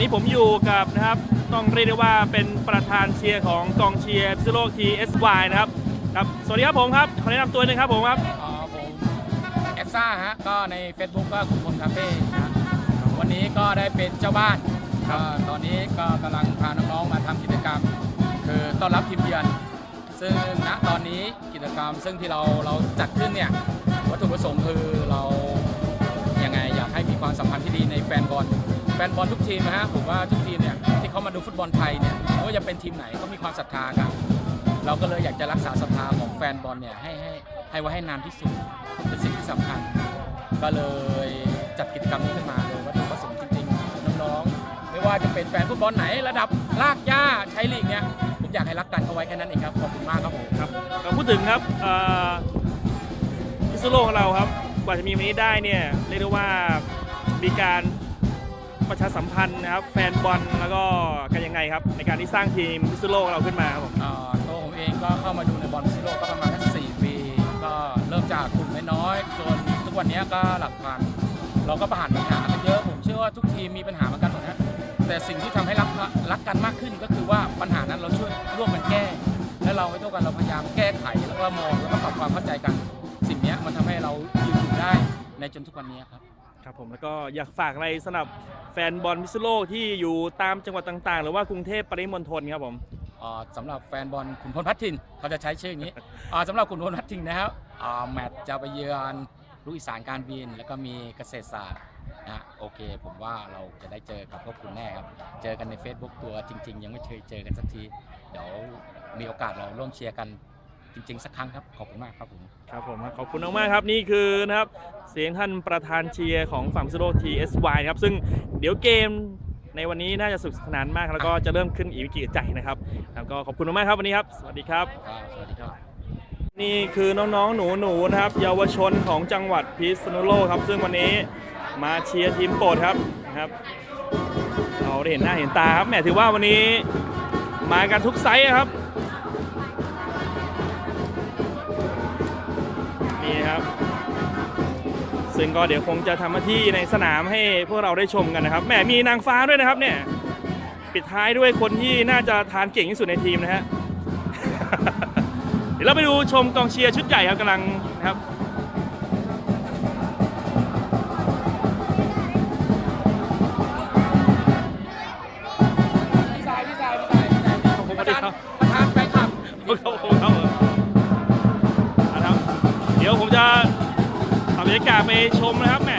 อนนี้ผมอยู่กับนะครับต้องเรียกได้ว่าเป็นประธานเชียร์ของกองเชียร์พิษณุโลก TSY นะครับครับ สวัสดีครับผมครับขอแนะนำตัวหนึงครับผมครับอ๋อผมเอฟซ่าฮะก็ใน Facebook ก็คุณพลคาเฟ่นะฮะวันนี้ก็ได้เป็นเจ้าบ้านครับก็ตอนนี้ก็กำลังพาน้องๆมาทำกิจกรรม คือต้อนรับทีมเยือน ซึ่งณตอนนี้กิจกรรม ซึ่งที่เราเราจัดขึ้นเนี่ยวัตถุประสงค์คือเรายังไงอยากให้มีความสัมพันธ์ที่ดีในแฟนบอลแฟนบอลทุกทีมนะฮะผมว่าทุกทีมเนี่ยที่เขามาดูฟุตบอลไทยเนี่ยไม่ว่าจะเป็นทีมไหนเขามีความศรัทธากัน เราก็เลยอยากจะรักษาศรัทธาของแฟนบอลเนี่ยให้ให้ให้ไว้ให้นานที่สุดเป็นสิ่งที่สำคัญ ก็เลยจัดกิจกรรมนี้ขึ้นมาเลยวัตถุประสงค์จริงๆน้องๆไม่ว่าจะเป็นแฟนฟุตบอลไหนระดับลากย่าใช้ลีกเนี่ยผมอยากให้รักกันเอาไว้แค่นั้นเองครับขอบคุณมากครับผมครับก็พูดถึงครับเอ่อพิษณุโลกของเราครับ กว่าจะมีวันนี้ได้เนี่ยเรียกได้ว่ามีการ ประชาสัมพันธ์นะครับ แฟนบอลแล้วก็กันยังไงครับ ในการที่สร้างทีมพิษณุโลกของเราขึ้นมาครับผมอ่อตัวผมเองก็เข้ามาดูในบอลซิโลกก็ประมาณแค่สี่ปี ก็เริ่มจากกลุ่มน้อยๆจนทุกวันนี้ก็หลักพัน เราก็ผ่านปัญหากันเยอะ ผมเชื่อว่าทุกทีมมีปัญหาเหมือนกันหมดนะแต่สิ่งที่ทำให้รักรักกันมากขึ้นก็คือว่าปัญหานั้นเราช่วยร่วมกันแก้ และเราไม่ต้องกันเราพยายามแก้ไขแล้วก็มองแล้วก็ปรับความเข้าใจกัน สิ่งเนี้ยมันทำให้เรายืนอยู่ได้ในจนทุกวันนี้ครับ ครับผมแล้วก็อยากฝากอะไรสำหรับแฟนบอลพิษณุโลกที่อยู่ตามจังหวัดต่างๆ หรือว่ากรุงเทพปริมณฑลครับผมอ่าสำหรับแฟนบอลขุนพลพัฒทินเขาจะใช้ชื่ออย่างนี้อ่าสำหรับขุนพลพัฒทินนะครับอ่าแมตช์จะไปเยือนลูกอีสานการบิน แล้วก็มีเกษตรศาสตร์นะฮะโอเค ผมว่าเราจะได้เจอกับพวกคุณแน่ครับ เจอกันใน Facebook ตัวจริง ๆ ยังไม่เคยเจอกันสักที เดี๋ยวมีโอกาสเราร่วมเชียร์กัน จริง ๆ สักครั้งครับ ขอบคุณมากครับผมครับผมขอบคุณมากๆครับนี่คือนะครับเสียงท่านประธานเชียร์ของฝั่งพิษณุโลก TSY นะครับซึ่งเดี๋ยวเกมในวันนี้น่าจะสนุกสนานมาก แล้วก็จะเริ่มขึ้นอีกวิกฤตใจนะครับครับก็ขอบคุณมากๆครับวันนี้ครับ สวัสดีครับครับ สวัสดีครับ นี่คือน้องๆ หนูๆนะครับ เยาวชนของจังหวัดพิษณุโลกครับ ซึ่งวันนี้มาเชียร์ทีมโปรดครับนะครับ เราได้เห็นหน้าเห็นตาครับแหมถือว่าวันนี้มากันทุกไซส์อะครับ นี่ครับ ซึ่งก็เดี๋ยวคงจะทำหน้าที่ในสนามให้พวกเราได้ชมกันนะครับแหมมีนางฟ้าด้วยนะครับเนี่ยปิดท้ายด้วยคนที่น่าจะทานเก่งที่สุดในทีมนะฮะ เดี๋ยวเราไปดูชมกองเชียร์ชุดใหญ่ครับกำลังนะครับ ดี๋ยวผมจะทำบรรยากาศไปชมนะครับแหม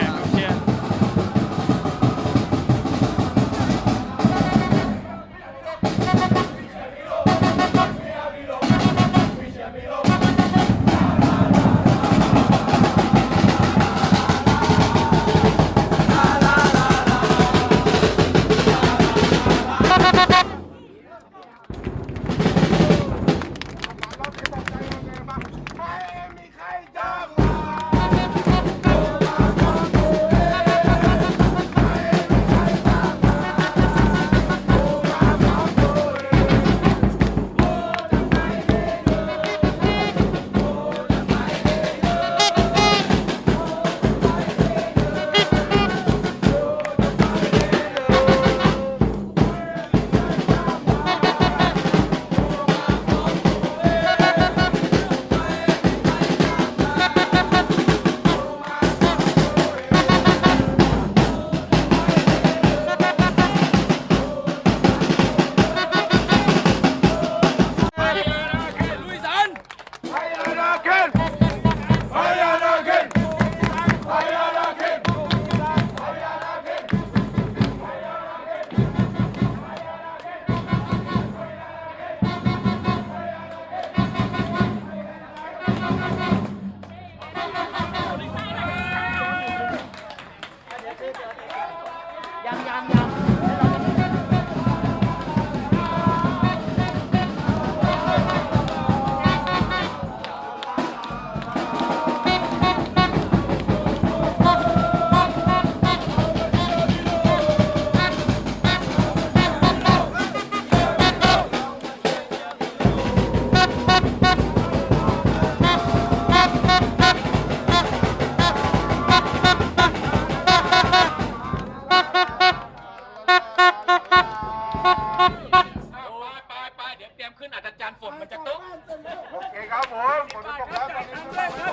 ครับผมฝนตกแล้วตอนนี้